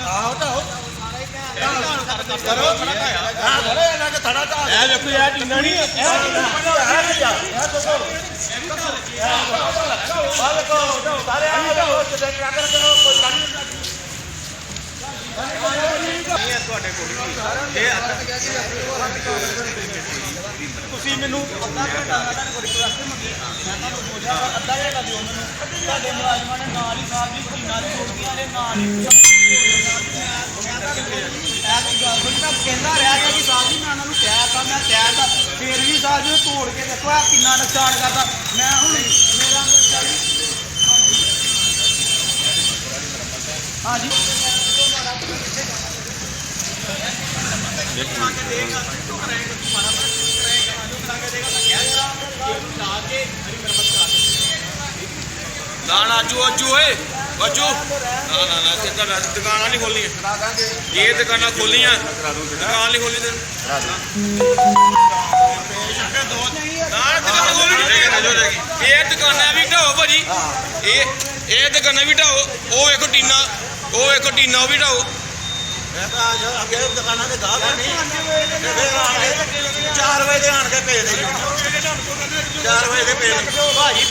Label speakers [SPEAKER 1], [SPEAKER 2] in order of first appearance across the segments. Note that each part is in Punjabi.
[SPEAKER 1] ਆਹੋ ਢਾਓ ਕਰੋ ਹਾਂ ਥੋੜਾ ਇਹਨਾਂ ਦਾ ਥੜਾ ਢਾ
[SPEAKER 2] ਇਹ ਵੇਖੋ ਇਹ ਟੀਨਾ ਨਹੀਂ
[SPEAKER 1] ਤੁਸੀਂ ਮੈਨੂੰ ਅੱਧਾ ਘੰਟਾ ਮੈਂ ਤੁਹਾਨੂੰ ਕੋਈ ਰਿਕਵੈਸਟ ਮੰਗੀ। ਮੈਂ ਤੁਹਾਨੂੰ ਬੋਲਿਆ ਅੱਧਾ ਘੰਟਾ ਦਿਓ ਮੈਨੂੰ। ਤੁਹਾਡੇ ਮੁਲਾਜ਼ਮਾਂ ਨੇ ਨਾਲ ਹੀ ਸਾਹਿਬ ਜੀ ਪੀਣਾ ਦੀ ਛੋਟੀਆਂ ਨੇ ਨਾਲ ਹੀ ਕਹਿੰਦਾ ਰਿਹਾ ਕਿ ਸਾਹਿਬ ਜੀ ਮੈਂ ਉਹਨਾਂ ਨੂੰ ਕਹਿ ਤਾ ਮੈਂ ਕਹਿ ਤਾ ਫਿਰ ਵੀ ਸਾਹਿਬ ਜੀ ਤੋੜ ਕੇ ਦੇਖੋ ਆ ਕਿੰਨਾ ਨੁਕਸਾਨ ਕਰਦਾ ਮੈਂ ਹੁਣ ਮੇਰਾ ਅੰਦਰ ਚੱਲ ਹਾਂਜੀ
[SPEAKER 2] ਨਾ ਨਾ ਅਜੂ ਅਜੂ ਓਏ ਨਾ ਨਾ ਨਾ ਤੇ ਤਾਂ ਦੁਕਾਨਾਂ ਨਹੀਂ ਖੋਲੀਆਂ ਇਹ ਦੁਕਾਨਾਂ ਖੋਲੀਆਂ ਦੁਕਾਨ ਨਹੀਂ ਖੋਲੀ ਤੇ। ਨਾ ਦੁਕਾਨਾਂ ਖੋਲੀ ਇਹ ਦੁਕਾਨਾਂ ਵੀ ਢਾਓ ਭਾਜੀ। ਇਹ ਇਹ ਦੁਕਾਨਾਂ ਵੀ ਢਾਓ। ਉਹ ਵੇਖੋ ਟੀਨਾ। ਉਹ ਵੇਖੋ ਟੀਨਾ, ਉਹ ਵੀ ਢਾਓ।
[SPEAKER 1] ਮੈਂ ਅੱਗੇ ਦੁਕਾਨਾਂ ਦੇ ਗਾਹਕ ਨਹੀਂ। 4 ਵਜੇ ਦੇ ਆਣ ਕੇ ਭੇਜ ਦੇ। 4 ਵਜੇ ਦੇ ਭੇਜ ਭਾਜੀ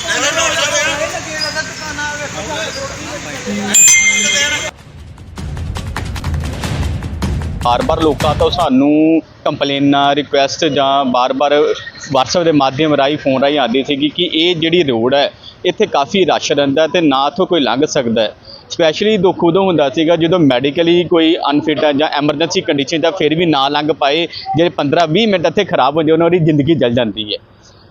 [SPEAKER 3] ਬਾਰ-ਬਾਰ ਲੋਕਾਂ ਤੋਂ ਸਾਨੂੰ ਕੰਪਲੇਨਾਂ ਰਿਕੁਐਸਟ ਜਾਂ ਬਾਰ-ਬਾਰ WhatsApp ਦੇ ਮਾਧਿਅਮ ਰਾਹੀਂ ਫੋਨ ਰਾਹੀਂ ਆਉਂਦੀ ਸੀਗੀ ਕਿ ਇਹ ਜਿਹੜੀ ਰੋਡ ਹੈ, ਇੱਥੇ ਕਾਫੀ ਰਸ਼ ਰਹਿੰਦਾ ਹੈ ਤੇ ਨਾ ਇੱਥੋਂ ਕੋਈ ਲੰਘ ਸਕਦਾ ਹੈ। ਸਪੈਸ਼ਲੀ ਦੁੱਖ ਉਦੋਂ ਹੁੰਦਾ ਸੀਗਾ, ਜਦੋਂ ਮੈਡੀਕਲੀ ਕੋਈ ਅਨਫਿਟ ਹੈ ਜਾਂ ਐਮਰਜੈਂਸੀ ਕੰਡੀਸ਼ਨ ਤਾਂ ਫਿਰ ਵੀ ਨਾ ਲੰਘ ਪਾਏ ਜਿਹੜੇ 15-20 ਮਿੰਟ ਇੱਥੇ ਖਰਾਬ ਹੋ ਜਾਂਦੇ ਉਹਨਾਂ ਦੀ ਜ਼ਿੰਦਗੀ ਜਲ ਜਾਂਦੀ ਹੈ।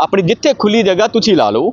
[SPEAKER 3] ਆਪਣੀ ਜਿੱਥੇ ਖੁੱਲੀ ਜਗ੍ਹਾ ਤੁਸੀਂ ਲਾ ਲਓ।